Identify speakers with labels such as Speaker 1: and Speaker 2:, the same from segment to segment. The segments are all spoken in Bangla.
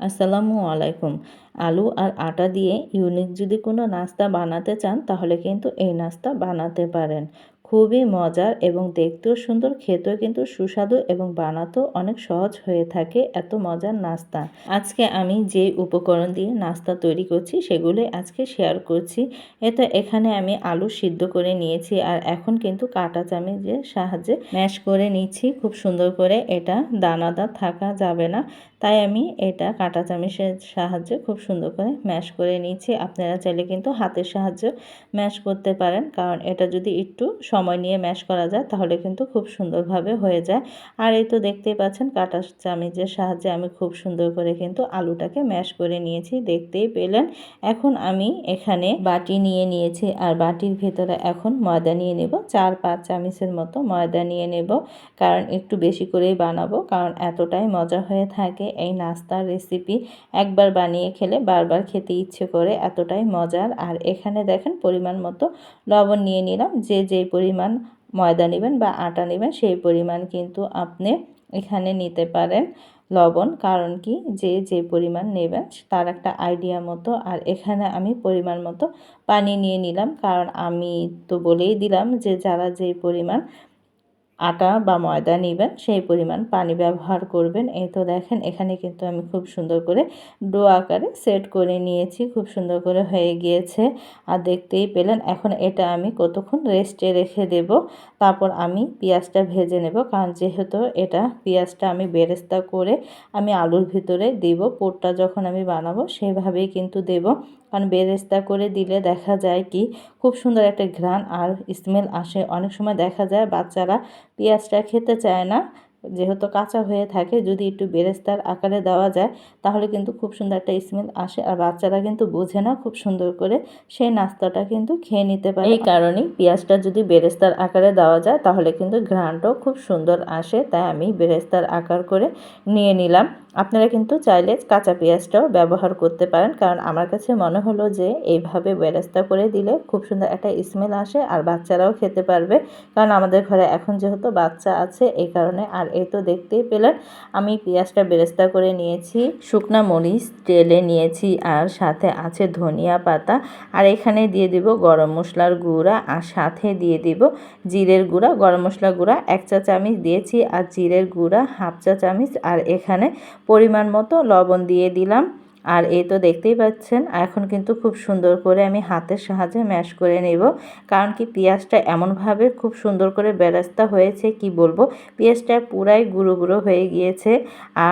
Speaker 1: আসসালামু আলাইকুম। আলু আর আটা দিয়ে ইউনিক যদি কোনো নাস্তা বানাতে চান, তাহলে কিন্তু এই নাস্তা বানাতে পারেন। খুবই মজার এবং দেখতেও সুন্দর, খেতেও কিন্তু সুস্বাদু এবং বানাতেও অনেক সহজ হয়ে থাকে এত মজার নাস্তা। আজকে আমি যে উপকরণ দিয়ে নাস্তা তৈরি করছি সেগুলো আজকে শেয়ার করছি। এতে এখানে আমি আলু সিদ্ধ করে নিয়েছি আর এখন কিন্তু কাটা চামিচের সাহায্যে ম্যাশ করে নিচ্ছি। খুব সুন্দর করে এটা দানাদার থাকা যাবে না, তাই আমি এটা কাটা চামিচের সাহায্যে খুব সুন্দর করে ম্যাশ করে নিচ্ছি আপনারা চাইলে কিন্তু হাতের সাহায্যে ম্যাশ করতে পারেন, কারণ এটা যদি একটু সময় নিয়ে ম্যাশ করা যায়, তাহলে কিন্তু খুব সুন্দরভাবে হয়ে যায়। আর এই তো দেখতেই পাচ্ছেন কাটা চামিচের সাহায্যে আমি খুব সুন্দর করে কিন্তু আলুটাকে ম্যাশ করে নিয়েছি, দেখতেই পেলেন। এখন আমি এখানে বাটি নিয়ে নিয়েছি আর বাটির ভেতরে এখন ময়দা নিয়ে নেব, চার পাঁচ চামিচের মতো ময়দা নিয়ে নেব, কারণ একটু বেশি করেই বানাবো, কারণ এতটাই মজা হয়ে থাকে এই নাস্তার রেসিপি একবার বানিয়ে খেলে বারবার খেতে ইচ্ছে করে, এতটাই মজার। আর এখানে দেখেন পরিমাণ মতো লবণ নিয়ে নিলাম, যে যেই পরিমাণ ময়দা নেবেন বা আটা নেবেন, সেই পরিমাণ কিন্তু আপনি এখানে নিতে পারেন লবণ। কারণ কি? যে যে পরিমাণ নেবেন, তার একটা আইডিয়া মতো। আর এখানে আমি পরিমাণ মতো পানি নিয়ে নিলাম। কারণ আমি তো বলেই দিলাম যে, যারা যে পরিমাণ আটা বা ময়দা নেবেন, সেই পরিমাণ পানি ব্যবহার করবেন। এই তো দেখেন, এখানে কিন্তু আমি খুব সুন্দর করে ডো আকারে সেট করে নিয়েছি, খুব সুন্দর করে হয়ে গিয়েছে। আর দেখতেই পেলেন, এখন এটা আমি কতক্ষণ রেস্টে রেখে দেব, তারপর আমি পেঁয়াজটা ভেজে নেব। কারণ যেহেতু এটা পেঁয়াজটা আমি বেরেস্তা করে আমি আলুর ভিতরে দেব, পোটটা যখন আমি বানাবো, সেভাবেই কিন্তু দেব। কারণ বেরেস্তা করে দিলে দেখা যায় কি, খুব সুন্দর একটা ঘ্রাণ আর স্মেল আসে। অনেক সময় দেখা যায় বাচ্চারা পেঁয়াজটা খেতে চায় না, যেহেতু কাঁচা হয়ে থাকে। যদি একটু বেরেস্তার আকারে দেওয়া যায়, তাহলে কিন্তু খুব সুন্দর একটা স্মেল আসে। আর বাচ্চারা কিন্তু বোঝে না খুব সুন্দর করে, সেই নাস্তাটা কিন্তু খেয়ে নিতে পারে। এই কারণেই পেঁয়াজটা যদি বেরেস্তার আকারে দেওয়া যায়, তাহলে কিন্তু ঘ্রাণটাও খুব সুন্দর আসে। তাই আমি বেরেস্তার আকার করে নিয়ে নিলাম। আপনারা কিন্তু চাইলে কাঁচা পেঁয়াজটাও ব্যবহার করতে পারেন, কারণ আমার কাছে মনে হলো যে এইভাবে বেরেস্তা করে দিলে খুব সুন্দর একটা স্মেল আসে আর বাচ্চারাও খেতে পারবে। কারণ আমাদের ঘরে এখন যেহেতু বাচ্চা আছে, এই কারণে আর এই তো দেখতেই পেলেন, আমি পেঁয়াজটা বেরেস্তা করে নিয়েছি, শুকনা মরিচ তেলে নিয়েছি আর সাথে আছে ধনিয়া পাতা আর এখানে দিয়ে দিব গরম মশলার গুঁড়া আর সাথে দিয়ে দিব জিরের গুঁড়া, গরম মশলা গুঁড়া, এক চা চামচ দিয়েছি আর জিরের গুঁড়া, হাফ চা চামচ আর এখানে পরিমাণ মতো লবণ দিয়ে দিলাম। আর এই তো দেখতেই পাচ্ছেন, এখন কিন্তু খুব সুন্দর করে আমি হাতের সাহায্যে ম্যাশ করে নেব। কারণ কি পেঁয়াজটা এমনভাবে খুব সুন্দর করে বেরাস্তা হয়েছে, কি বলব? পেঁয়াজটা পুরাই গুঁড়ো গুঁড়ো হয়ে গিয়েছে।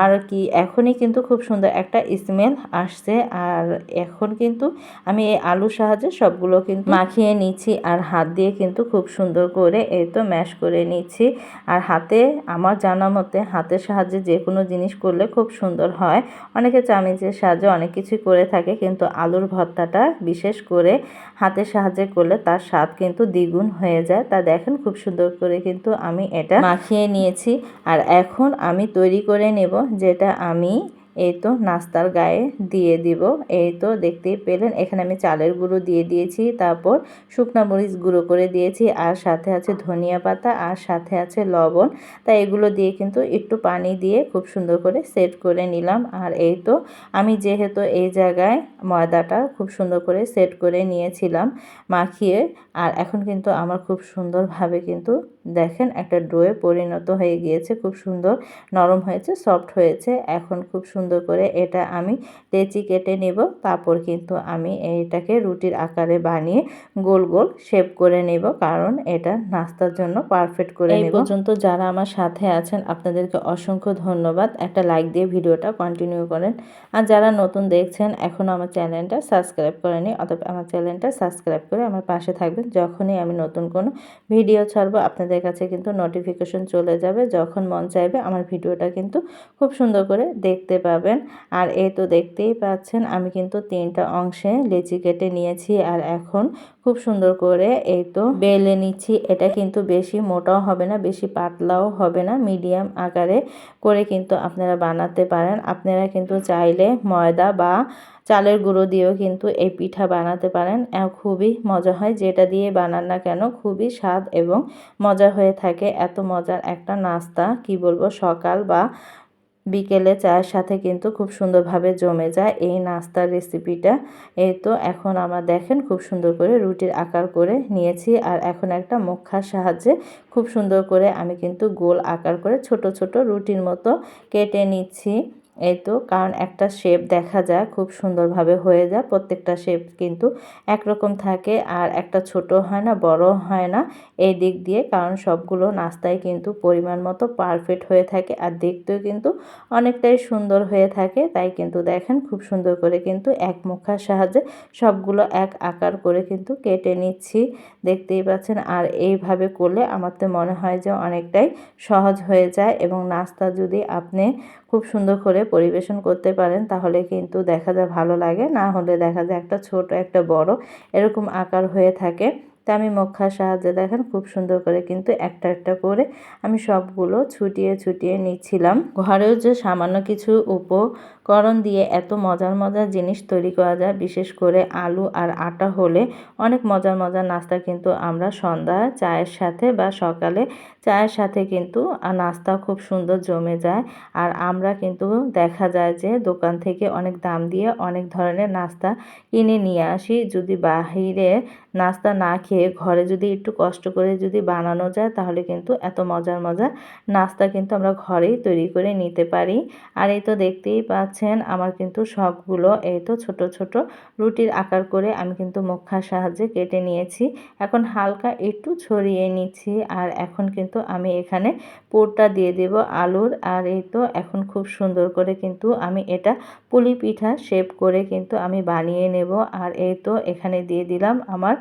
Speaker 1: আর কি এখনই কিন্তু খুব সুন্দর একটা স্মেল আসছে। আর এখন কিন্তু আমি এই আলুর সাহায্যে সবগুলো কিন্তু মাখিয়ে নিচ্ছি। আর হাত দিয়ে কিন্তু খুব সুন্দর করে এই তো ম্যাশ করে নিচ্ছি। আর হাতে আমার জানা মতে হাতের সাহায্যে যে কোনো জিনিস করলে খুব সুন্দর হয়। অনেকে চামিচের সাহায্যে সাহায্যে অনেক কিছু করে থাকে, কিন্তু আলুর ভর্তাটা বিশেষ করে হাতের সাহায্যে করলে তার স্বাদ কিন্তু দ্বিগুণ হয়ে যায়। তা দেখেন খুব সুন্দর করে কিন্তু আমি এটা মাখিয়ে নিয়েছি। আর এখন আমি তৈরি করে নেব যেটা আমি এই তো নাস্তার গায়ে দিয়ে দিব। এই তো দেখতেই পেলেন, এখানে আমি চালের গুঁড়ো দিয়ে দিয়েছি, তারপর শুকনা মরিচ গুঁড়ো করে দিয়েছি, আর সাথে আছে ধনিয়া পাতা, আর সাথে আছে লবণ। তাই এগুলো দিয়ে কিন্তু একটু পানি দিয়ে খুব সুন্দর করে সেট করে নিলাম। আর এই তো আমি যেহেতু এই জায়গায় ময়দাটা খুব সুন্দর করে সেট করে নিয়েছিলাম মাখিয়ে, আর এখন কিন্তু আমার খুব সুন্দরভাবে কিন্তু দেখেন একটা ডোয়ে পরিণত হয়ে গিয়েছে খুব সুন্দর। নরম হয়েছে সফট হয়েছে। এখন খুব সুন্দর করে এটা আমি লেচি কেটে নেব তারপর কিন্তু আমি এইটাকে রুটির আকারে বানিয়ে গোল গোল শেপ করে নেব কারণ এটা নাস্তার জন্য পারফেক্ট করে এই পর্যন্ত যারা আমার সাথে আছেন আপনাদেরকে অসংখ্য ধন্যবাদ। একটা লাইক দিয়ে ভিডিওটা কন্টিনিউ করেন। আর যারা নতুন দেখছেন এখনও আমার চ্যানেলটা সাবস্ক্রাইব করেনি অথবা আমার চ্যানেলটা সাবস্ক্রাইব করে আমার পাশে থাকবেন। যখনই আমি নতুন কোনো ভিডিও ছাড়বো আপনাদের আপনাদের কাছে কিন্তু নোটিফিকেশন চলে যাবে যখন মন চাইবে আমার ভিডিওটা কিন্তু খুব সুন্দর করে দেখতে পাবেন। আর এই তো দেখতেই পাচ্ছেন আমি কিন্তু তিনটা অংশে লেচি কেটে নিয়েছি আর এখন খুব সুন্দর করে এই তো বেলে নিচ্ছি। এটা কিন্তু বেশি মোটাও হবে না, বেশি পাতলাও হবে না মিডিয়াম আকারে করে কিন্তু আপনারা বানাতে পারেন। আপনারা কিন্তু চাইলে ময়দা বা চালের গুঁড়ো দিয়েও কিন্তু এই পিঠা বানাতে পারেন। খুবই মজা হয়। যেটা দিয়ে বানান না কেন, খুবই স্বাদ এবং মজা হয়ে থাকে, এত মজার একটা নাস্তা, কি বলব, সকাল বা বিকেলে চায়ের সাথে কিন্তু খুব সুন্দরভাবে জমে যায় এই নাস্তার রেসিপিটা এই তো এখন আমার দেখেন খুব সুন্দর করে রুটির আকার করে নিয়েছি আর এখন একটা মুখার সাহায্যে খুব সুন্দর করে আমি কিন্তু গোল আকার করে ছোট ছোট রুটির মতো কেটে নিচ্ছি। এই তো, কারণ একটা শেপ দেখা যায়, খুব সুন্দরভাবে হয়ে যায়। প্রত্যেকটা শেপ কিন্তু একরকম থাকে, আর একটা ছোট হয় না, বড় হয় না এই দিক দিয়ে, কারণ সবগুলো নাস্তায় কিন্তু পরিমাণ মতো পারফেক্ট হয়ে থাকে, আর দেখতেও কিন্তু অনেকটাই সুন্দর হয়ে থাকে। তাই কিন্তু দেখেন, খুব সুন্দর করে কিন্তু এক মুখার সাহায্যে সবগুলো এক আকার করে কিন্তু কেটে নিচ্ছি, দেখতেই পাচ্ছেন। আর এইভাবে করলে আমার তো মনে হয় যে অনেকটাই সহজ হয়ে যায়, এবং নাস্তা যদি আপনি খুব সুন্দর করে পরিবেশন করতে পারেন, তাহলে কিন্তু দেখা যায় ভালো লাগে। না হলে দেখা যায় একটা ছোট, একটা বড় এরকম আকার হয়ে থাকে। তা আমি মক্ষার সাহায্যে দেখেন খুব সুন্দর করে কিন্তু একটা একটা করে আমি সবগুলো ছুটিয়ে ছুটিয়ে নিচ্ছিলাম। ঘরেও যে সামান্য কিছু উপকরণ দিয়ে এত মজার মজার জিনিস তৈরি করা যায়, বিশেষ করে আলু আর আটা হলে অনেক মজার মজার নাস্তা কিন্তু আমরা সন্ধ্যা চায়ের সাথে বা সকালে চায়ের সাথে কিন্তু নাস্তা খুব সুন্দর জমে যায়। আর আমরা কিন্তু দেখা যায় যে দোকান থেকে অনেক দাম দিয়ে অনেক ধরনের নাস্তা কিনে নিয়ে আসি। যদি বাহিরে নাস্তা না খেয়ে ঘরে যদি একটু কষ্ট করে যদি বানানো যায়, তাহলে কিন্তু এত মজার মজার নাস্তা কিন্তু আমরা ঘরেই তৈরি করে নিতে পারি। আর এই তো দেখতেই পাচ্ছেন, আমার কিন্তু সবগুলো এই তো ছোট ছোট রুটির আকার করে আমি কিন্তু মুখার সাহায্যে কেটে নিয়েছি। এখন হালকা একটু ছড়িয়ে নিচ্ছি আর এখন কিন্তু আমি এখানে পুরটা দিয়ে দেব আলুর। আর এই তো এখন খুব সুন্দর করে কিন্তু আমি এটা পুলি পিঠা শেপ করে কিন্তু আমি বানিয়ে নেব। আর এই তো এখানে দিয়ে দিলাম আমার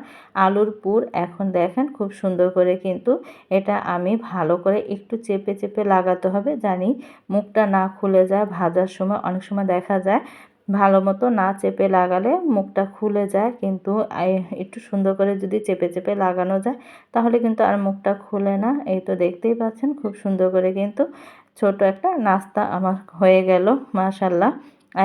Speaker 1: আলুর পুর এখন দেখেন খুব সুন্দর করে কিন্তু এটা আমি ভালো করে একটু চেপে চেপে লাগাতে হবে জানি মুখটা না খুলে যায় ভাজার সময়। অনেক সময় দেখা যায় ভালো মতো না চেপে লাগালে মুখটা খুলে যায় কিন্তু একটু সুন্দর করে যদি চেপে চেপে লাগানো যায় তাহলে কিন্তু আর মুখটা খুলে না। এই তো দেখতেই পাচ্ছেন খুব সুন্দর করে কিন্তু ছোট একটা নাস্তা আমার হয়ে গেল মাশাল্লাহ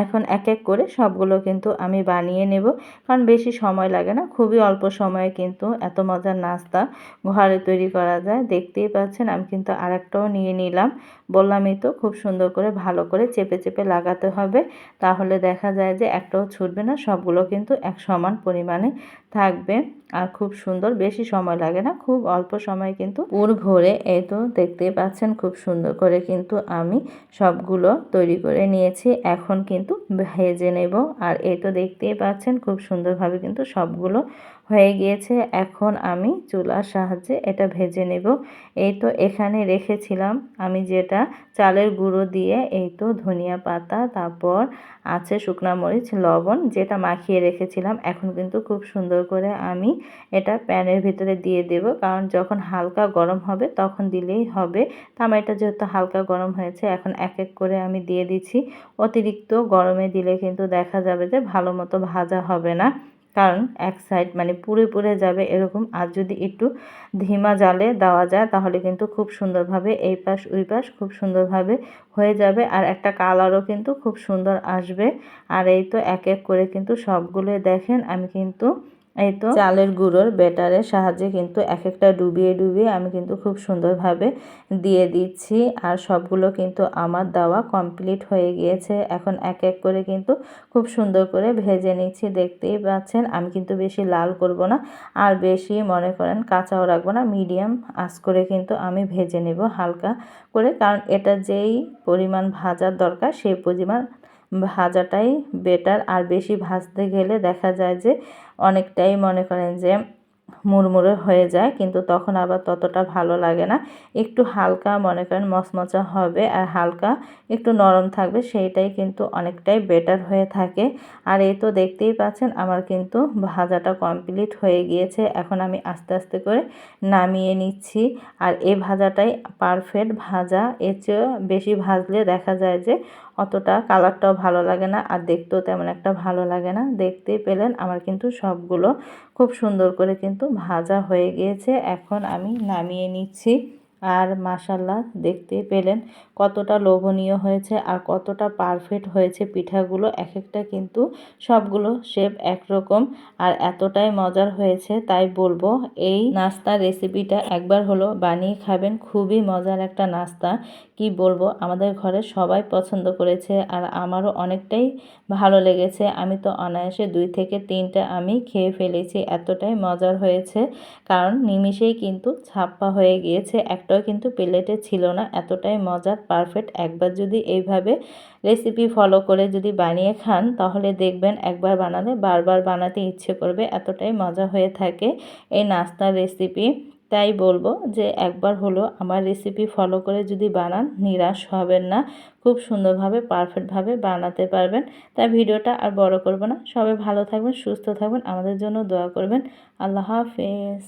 Speaker 1: এখন এক এক করে সবগুলো কিন্তু আমি বানিয়ে নেব। কারণ বেশি সময় লাগে না, খুবই অল্প সময়ে কিন্তু এত মজার নাস্তা ঘরে তৈরি করা যায়। দেখতেই পাচ্ছেন, আমি কিন্তু আরেকটাও নিয়ে নিলাম। বললামই তো, খুব সুন্দর করে ভালো করে চেপে চেপে লাগাতে হবে। তাহলে দেখা যায় যে একটাও ছুটবে না, সবগুলো কিন্তু এক সমান পরিমাণে থাকবে। আর খুব সুন্দর, বেশি সময় লাগে না, খুব অল্প সময় কিন্তু পুর ভরে এই তো দেখতেই পাচ্ছেন, খুব সুন্দর করে কিন্তু আমি সবগুলো তৈরি করে নিয়েছি। এখন কিন্তু ভেজে নেব। আর এই তো দেখতেই পাচ্ছেন খুব সুন্দরভাবে কিন্তু সবগুলো হয়ে গিয়েছে, এখন আমি চুলার সাহায্যে এটা ভেজে নেব। এই তো এখানে রেখেছিলাম আমি যেটা চালের গুঁড়ো দিয়ে, এই তো ধনিয়া পাতা, তারপর আছে শুকনা মরিচ, লবণ যেটা মাখিয়ে রেখেছিলাম। এখন কিন্তু খুব সুন্দর করে আমি এটা প্যানের ভিতরে দিয়ে দেব, কারণ যখন হালকা গরম হবে তখন দিলেই হবে। তা আমার এটা যেহেতু হালকা গরম হয়েছে, এখন এক এক করে আমি দিয়ে দিচ্ছি। অতিরিক্ত গরমে দিলে কিন্তু দেখা যাবে যে ভালো মতো ভাজা হবে না। কারণ এক সাইড মানে পুরে পুরে যাবে এরকম। আর যদি একটু ধিমা জালে দেওয়া যায়, তাহলে কিন্তু খুব সুন্দরভাবে এই পাশ, ওই পাশ খুব সুন্দরভাবে হয়ে যাবে। আর একটা কালারও কিন্তু খুব সুন্দর আসবে। আর এই তো এক এক করে কিন্তু সবগুলো দেখেন, আমি কিন্তু এই তো? চালের গুঁড়োর ব্যাটারের সাহায্যে কিন্তু এক একটা ডুবিয়ে ডুবিয়ে আমি কিন্তু খুব সুন্দরভাবে দিয়ে দিচ্ছি। আর সবগুলো কিন্তু আমার দেওয়া কমপ্লিট হয়ে গিয়েছে। এখন এক এক করে কিন্তু খুব সুন্দর করে ভেজে নিচ্ছি, দেখতেই পাচ্ছেন। আমি কিন্তু বেশি লাল করব না, আর বেশি মনে করেন কাঁচাও রাখব না, মিডিয়াম আঁচ করে কিন্তু আমি ভেজে নেব হালকা করে। কারণ এটা যেই পরিমাণ ভাজার দরকার, সেই পরিমাণ ভাজাটাই বেটার আর বেশি ভাজতে গেলে দেখা যায় যে অনেকটাই মনে করেন যে মুড়মুড়ে হয়ে যায়, কিন্তু তখন আবার ততটা ভালো লাগে না। একটু হালকা মনে করেন মচমচা হবে, আর হালকা একটু নরম থাকবে, সেইটাই কিন্তু অনেকটাই বেটার হয়ে থাকে। আর এই তো দেখতেই পাচ্ছেন আমার কিন্তু ভাজাটা কমপ্লিট হয়ে গিয়েছে। এখন আমি আস্তে আস্তে করে নামিয়ে নিচ্ছি। আর এই ভাজাটাই পারফেক্ট ভাজা। এর চেয়েও বেশি ভাজলে দেখা যায় যে অতটা কালারটাও ভালো লাগে না আর দেখতেও তেমন একটা ভালো লাগে না। দেখতেই পেলেন আমার কিন্তু সবগুলো খুব সুন্দর করে কিন্তু ভাজা হয়ে গিয়েছে। এখন আমি নামিয়ে নিচ্ছি আর মাসাল্লাহ দেখতে পেলেন কতটা লোভনীয় হয়েছে আর কতটা পারফেক্ট হয়েছে পিঠাগুলো। এক একটা কিন্তু সবগুলো শেপ একরকম আর এতটাই মজার হয়েছে তাই বলব এই নাস্তার রেসিপিটা একবার হলো বানিয়ে খাবেন। খুবই মজার একটা নাস্তা। কি বলব? আমাদের ঘরে সবাই পছন্দ করেছে আর আমারও অনেকটাই ভালো লেগেছে। আমি তো অনায়াসে দুই থেকে তিনটা আমি খেয়ে ফেলেছি। এতটাই মজার হয়েছে। কারণ নিমিষেই কিন্তু ছাপ্পা হয়ে গিয়েছে। একটাও কিন্তু প্লেটে ছিল না। এতটাই মজার, পারফেক্ট। একবার যদি এইভাবে রেসিপি ফলো করে যদি বানিয়ে খান, তাহলে দেখবেন একবার বানালে বারবার বানাতে ইচ্ছে করবে। এতটাই মজা হয়ে থাকে এই নাস্তার রেসিপি। তাই বলব যে একবার হলো আমার রেসিপি ফলো করে যদি বানান, নিরাশ হবেন না। খুব সুন্দরভাবে পারফেক্টভাবে বানাতে পারবেন। তাই ভিডিওটা আর বড় করব না। সবাই ভালো থাকবেন, সুস্থ থাকবেন। আমাদের জন্য দোয়া করবেন। আল্লাহ হাফেজ।